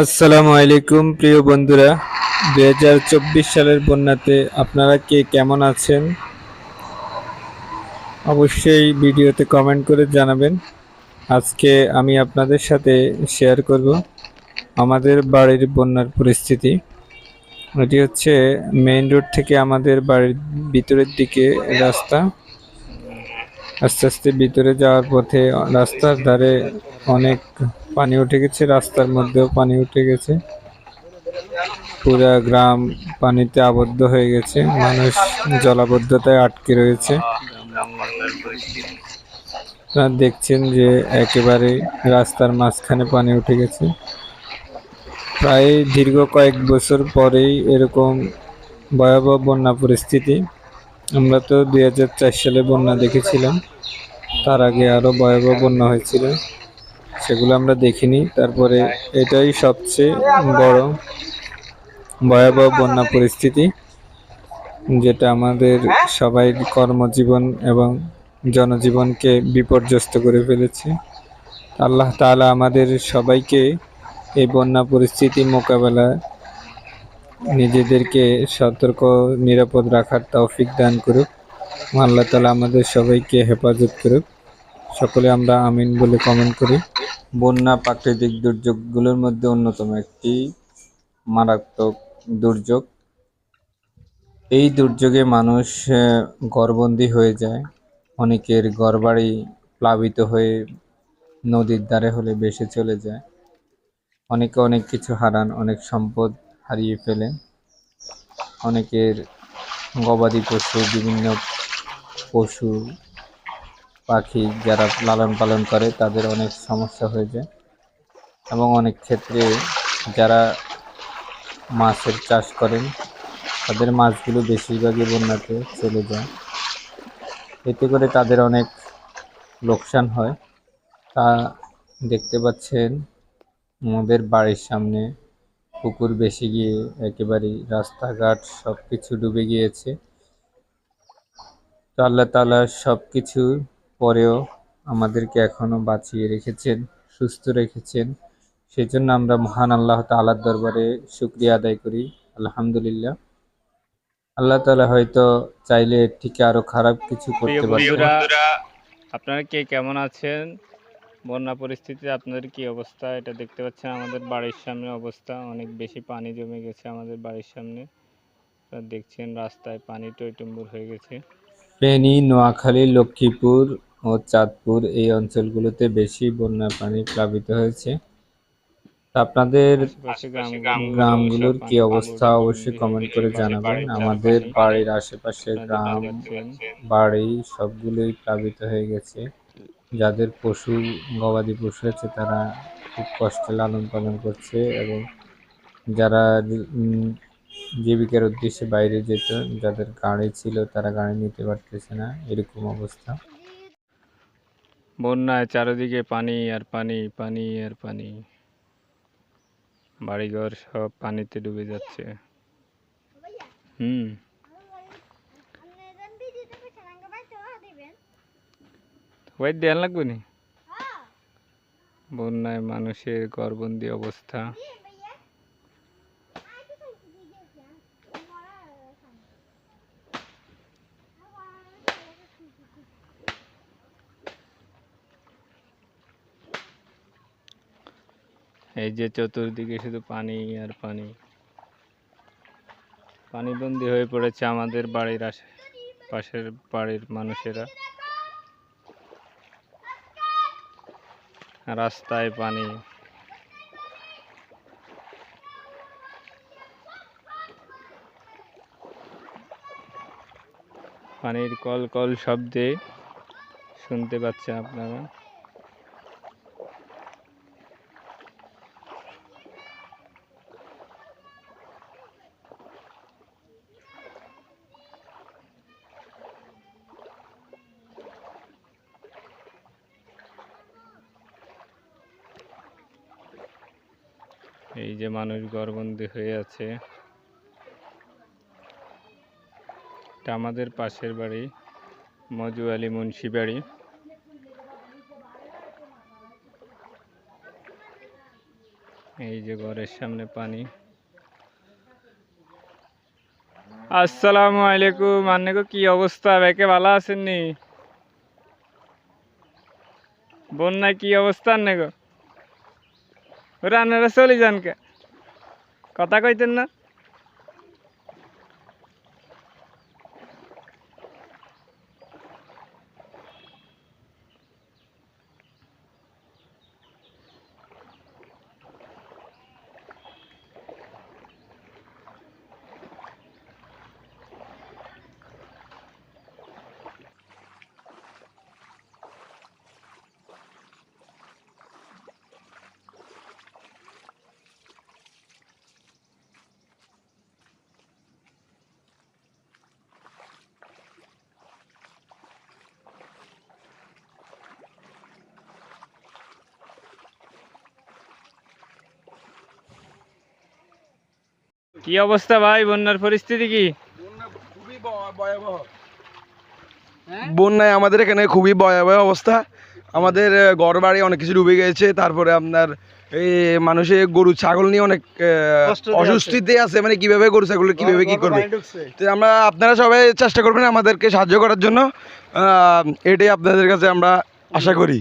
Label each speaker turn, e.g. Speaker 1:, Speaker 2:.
Speaker 1: আসসালামু আলাইকুম প্রিয় বন্ধুরা। দু হাজার চব্বিশ সালের বন্যাতে আপনারা কে কেমন আছেন? অবশ্যই ভিডিওতে কমেন্ট করে জানাবেন। আজকে আমি আপনাদের সাথে শেয়ার করব আমাদের বাড়ির বন্যার পরিস্থিতি। এটি হচ্ছে মেইন রোড থেকে আমাদের বাড়ির ভিতরের দিকে রাস্তা। আস্তে আস্তে ভিতরে যাওয়ার পথে রাস্তার ধারে অনেক পানি উঠে গেছে, রাস্তার মধ্যেও পানি উঠে গেছে। পুরা গ্রাম পানিতে আবদ্ধ হয়ে গেছে, মানুষ জলাবদ্ধতায় আটকে রয়েছে। আপনারা দেখছেন যে একেবারে রাস্তার মাঝখানে পানি উঠে গেছে। প্রায় দীর্ঘ কয়েক বছর পরেই এরকম ভয়াবহ বন্যা পরিস্থিতি। আমরা তো দুই হাজার চার সালে বন্যা দেখেছিলাম, তার আগে আরও ভয়াবহ বন্যা হয়েছিল। সেগুলো আমরা দেখিনি। তারপরে এটাই সবচেয়ে বড় ভয়াবহ বন্যা পরিস্থিতি, যেটা আমাদের সবাই কর্মজীবন এবং জনজীবনকে বিপর্যস্ত করে ফেলেছে। আল্লাহ তালা আমাদের সবাইকে এই বন্যা পরিস্থিতি মোকাবেলায় নিজেদেরকে সতর্ক, নিরাপদ রাখার তৌফিক দান করুক। আল্লাহ তাআলা আমাদের সবাইকে হেফাজত করুক। সকলে আমরা আমিন বলে কমেন্ট করি। বন্যা প্রাকৃতিক দুর্যোগগুলোর মধ্যে অন্যতম একটি মারাত্মক দুর্যোগ। এই দুর্যোগে মানুষ ঘরবন্দি হয়ে যায়। অনেকের ঘরবাড়ি প্লাবিত হয়ে নদীর ধারে হলে ভেসে চলে যায়। অনেকে অনেক কিছু হারান, অনেক সম্পদ হারিয়ে ফেলে অনেকের গবাদি পশু, বিভিন্ন পশু পাখি যারা লালন পালন করে, তাদের অনেক সমস্যা হয়ে যায়। এবং অনেক ক্ষেত্রে যারা মাছের চাষ করেন, তাদের মাছগুলো বেশিরভাগই বন্যাতে চলে যায়। এতে করে তাদের অনেক লোকসান হয়। তা দেখতে পাচ্ছেন, আমাদের বাড়ির সামনে পুকুর বেশি গিয়ে একেবারেই রাস্তাঘাট সব কিছু ডুবে গিয়েছে। তো আল্লাহ তাআলা সব কিছুর পরেও আমাদেরকে এখনও বাঁচিয়ে রেখেছেন সুস্থ রেখেছেন। সেজন্য আমরা মহান আল্লাহ তাআলার দরবারে শুক্রিয়া আদায় করি আলহামদুলিল্লাহ। আল্লাহ তালা হয়তো চাইলে এর থেকে আরও খারাপ কিছু করতে পারতেন
Speaker 2: আপনারা কে কেমন আছেন? বন্যা পরিস্থিতিতে আপনাদের কি অবস্থা? এটা দেখতে পাচ্ছেন আমাদের বাড়ির সামনে অবস্থা। অনেক বেশি পানি জমে গেছে আমাদের বাড়ির সামনে। দেখছেন রাস্তায় পানি টইটুম্বুর হয়ে গেছে।
Speaker 1: ফেনী নোয়াখালী লক্ষ্মীপুর ও চাঁদপুর এই অঞ্চলগুলোতে বেশি বন্যা পানি প্লাবিত হয়েছে। তা আপনাদের গ্রামগুলোর কি অবস্থা অবশ্যই কমেন্ট করে জানাবেন। আমাদের বাড়ির আশেপাশে গ্রাম বাড়ি সবগুলোই প্লাবিত হয়ে গেছে। যাদের পশু গবাদি পশু আছে তারা খুব কষ্টে লালন পালন করছে এবং যারা জীবিকার উদ্দেশ্যে বাইরে যেত যাদের গাড়ি ছিল তারা গাড়ি নিতে পারতেছে না। এরকম অবস্থা।
Speaker 2: বন্যায় চারিদিকে পানি আর পানি পানি আর পানি। বাড়িঘর সব পানিতে ডুবে যাচ্ছে। হুম। ওই দেয়াল লাগবে নি? বন্যায় মানুষের ঘরবন্দি অবস্থা। এই যে চতুর্দিকে শুধু পানি আর পানি। পানিবন্দি হয়ে পড়েছে আমাদের বাড়ির আশে পাশের বাড়ির মানুষেরা। রাস্তায় পানি। পানির কল কল শব্দে শুনতে পাচ্ছেন আপনারা? এই যে মানুষ ঘরবন্দি হয়ে আছে। এটা আমাদের পাশের বাড়ি, মজু আলী মুন্সি বাড়ি। এই যে ঘরের সামনে পানি। আসসালামু আলাইকুম আন্নাগো কি অবস্থা? বেকে ভালো আছেন নি? বন্যায় কি অবস্থা আন্নাগো আপনারা চলে যান কে কথা কইতেন না? কি অবস্থা ভাই? বন্যার পরিস্থিতি কি?
Speaker 3: বন্যায় আমাদের এখানে খুবই ভয়াবহ অবস্থা। আমাদের ঘর বাড়ি অনেক কিছু ডুবে গেছে তারপরে আপনার এই মানুষে গরু ছাগল নিয়ে অনেক আহ, অস্বস্তিতে আছে। মানে কীভাবে গরু ছাগল কীভাবে কি করবে? তো আমরা আপনারা সবাই চেষ্টা করবেন আমাদেরকে সাহায্য করার জন্য। এটাই আপনাদের কাছে আমরা আশা করি।